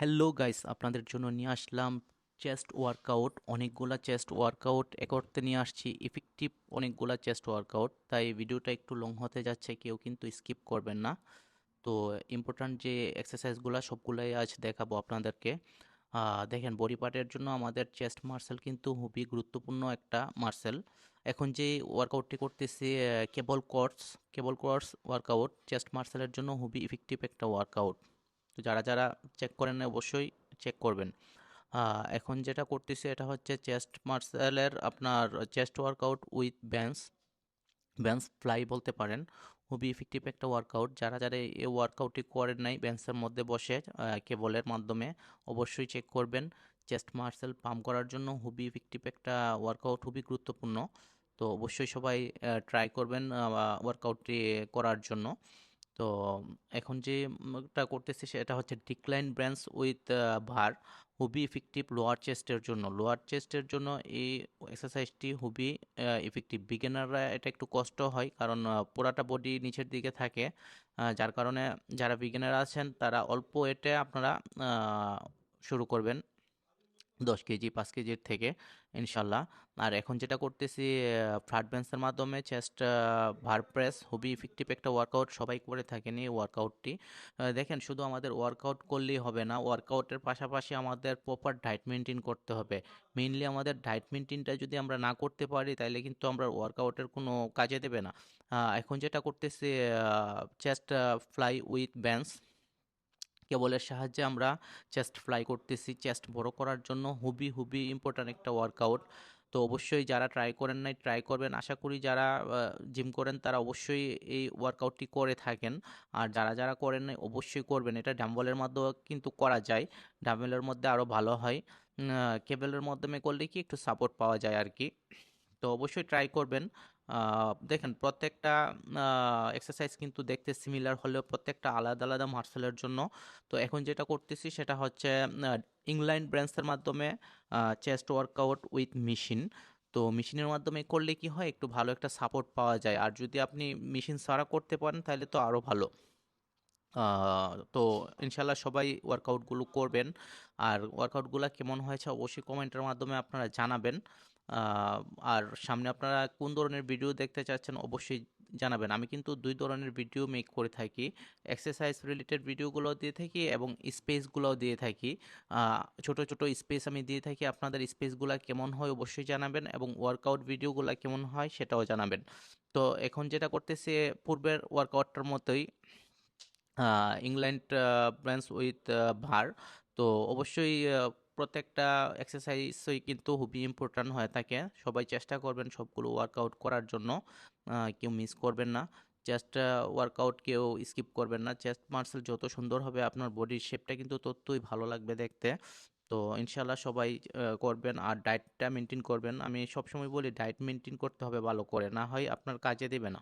Hello guys, আপনাদের জন্য নিয়ে আসলাম চেস্ট ওয়ার্কআউট। অনেকগুলা চেস্ট ওয়ার্কআউট এ করতে নিয়ে আসছি। ইফেক্টিভ অনেকগুলা চেস্ট ওয়ার্কআউট, তাই ভিডিওটা একটু লং হতে যাচ্ছে, কেউ কিন্তু স্কিপ করবেন না। তো ইম্পর্ট্যান্ট যে এক্সারসাইজগুলো সবগুলাই আজ দেখাবো আপনাদেরকে। দেখেন বডি পার্টের জন্য আমাদের চেস্ট মার্সেল কিন্তু খুবই গুরুত্বপূর্ণ একটা মার্সেল এখন যে ওয়ার্কআউটটি করতেছি cable cross cable cross workout chest মার্সেলের জন্য খুবই ইফেক্টিভ একটা ওয়ার্কআউট তো যারা যারা চেক করেন অবশ্যই চেক করবেন। এখন যেটা করতেছি এটা হচ্ছে চেস্ট মার্সেলের আপনার chest workout with bands bands fly বলতে পারেন। খুবই ইফেক্টিভ একটা ওয়ার্কআউট যারা যারা এই ওয়ার্কআউটটি করেন নাই ব্যান্সের মধ্যে বসে কেবলের মাধ্যমে অবশ্যই চেক করবেন। চেস্ট মার্সেল পাম্প করার জন্য খুবই ইফেক্টিভ একটা ওয়ার্কআউট খুবই গুরুত্বপূর্ণ। তো অবশ্যই সবাই ট্রাই করবেন ওয়ার্কআউটটি করার জন্য। তো, এখন যেটা করতেছি সেটা হচ্ছে ডিক্লাইন ব্রাঞ্চ উইথ ভার। খুবই ইফেক্টিভ লোয়ার চেস্টের জন্য। লোয়ার চেস্টের জন্য এই এক্সারসাইজটি খুবই ইফেক্টিভ বিগিনাররা এটা একটু কষ্ট হয় কারণ পুরাটা বডি নিচের দিকে থাকে যার কারণে যারা বিগিনার আছেন তারা অল্প ওয়েটে আপনারা শুরু করবেন। দশ কেজি, পাঁচ কেজির থেকে, ইনশাল্লাহ। আর এখন যেটা করতেছি ফ্ল্যাট বেঞ্চের মাধ্যমে চেস্ট ভার প্রেস ইফেক্টিভ একটা ওয়ার্কআউট সবাই করে থাকেন এই ওয়ার্কআউটটি দেখেন, শুধু আমাদের ওয়ার্কআউট করলেই হবে না ওয়ার্কআউটের পাশাপাশি আমাদের প্রপার ডায়েট মেনটেন করতে হবে। মেইনলি আমাদের ডায়েট মেনটেনটা যদি আমরা না করতে পারি তাহলে কিন্তু আমরা ওয়ার্কআউটের কোনো কাজে দেবে না। এখন যেটা করতেছি চেস্ট ফ্লাই উইথ ব্যান্স কেবলের সাহায্যে আমরা চেস্ট ফ্লাই করতেছি চেস্ট বড় করার জন্য। হুবি হুবি ইম্পর্ট্যান্ট একটা ওয়ার্কআউট তো অবশ্যই যারা ট্রাই করেন নাই ট্রাই করবেন। আশা করি যারা জিম করেন, তারা অবশ্যই এই ওয়ার্কআউটটি করে থাকেন। আর যারা যারা করেন নাই, অবশ্যই করবেন। এটা ডাম্বলের মাধ্যমে কিন্তু করা যায়। ডাম্বেলের মধ্যে আরও ভালো হয়। কেবলের মাধ্যমে করলে কি একটু সাপোর্ট পাওয়া যায় আর কি তো অবশ্যই ট্রাই করবেন। দেখেন প্রত্যেকটা এক্সারসাইজ কিন্তু দেখতে সিমিলার হলেও প্রত্যেকটা আলাদা আলাদা মার্শালের জন্য। তো এখন যেটা করতেছি সেটা হচ্ছে ইংলাইন ব্রেন্সের মাধ্যমে চেস্ট ওয়ার্কআউট উইথ মেশিন তো মেশিনের মাধ্যমে করলে কি হয়? একটু ভালো একটা সাপোর্ট পাওয়া যায়। আর যদি আপনি মেশিন ছাড়া করতে পারেন, তাহলে তো আরও ভালো। তো ইনশাল্লাহ সবাই ওয়ার্কআউটগুলো করবেন। আর ওয়ার্কআউটগুলো কেমন হয়েছে অবশ্যই কমেন্টের মাধ্যমে আপনারা জানাবেন। আর সামনে আপনারা কোন ধরনের ভিডিও দেখতে চাচ্ছেন অবশ্যই জানাবেন। আমি কিন্তু দুই ধরনের ভিডিও মেক করে থাকি। এক্সারসাইজ রিলেটেড ভিডিওগুলো দিয়ে থাকি এবং স্পেসগুলোও দিয়ে থাকি। ছোট ছোট স্পেস আমি দিয়ে থাকি। আপনাদের স্পেসগুলো কেমন হয় অবশ্যই জানাবেন এবং ওয়ার্কআউট ভিডিওগুলো কেমন হয় সেটাও জানাবেন। তো এখন যেটা করতেছে, পূর্বের ওয়ার্কআউটটার মতোই ইংল্যান্ড ব্রাঞ্চ উইথ ভার। তো অবশ্যই প্রত্যেকটা এক্সারসাইজই কিন্তু খুবই ইম্পর্ট্যান্ট হয়ে থাকে। সবাই চেষ্টা করবেন সবগুলো ওয়ার্কআউট করার জন্য। কেউ মিস করবেন না। চেস্ট ওয়ার্কআউট কেউ স্কিপ করবেন না। চেস্ট মার্সেল যত সুন্দর হবে আপনার বডির শেপটা কিন্তু ততই ভালো লাগবে দেখতে। তো ইনশাল্লাহ সবাই করবেন আর ডায়েটটা মেনটেন করবেন। আমি সবসময় বলি ডায়েট মেনটেন করতে হবে ভালো করে। না হয় আপনার কাজে দেবে না।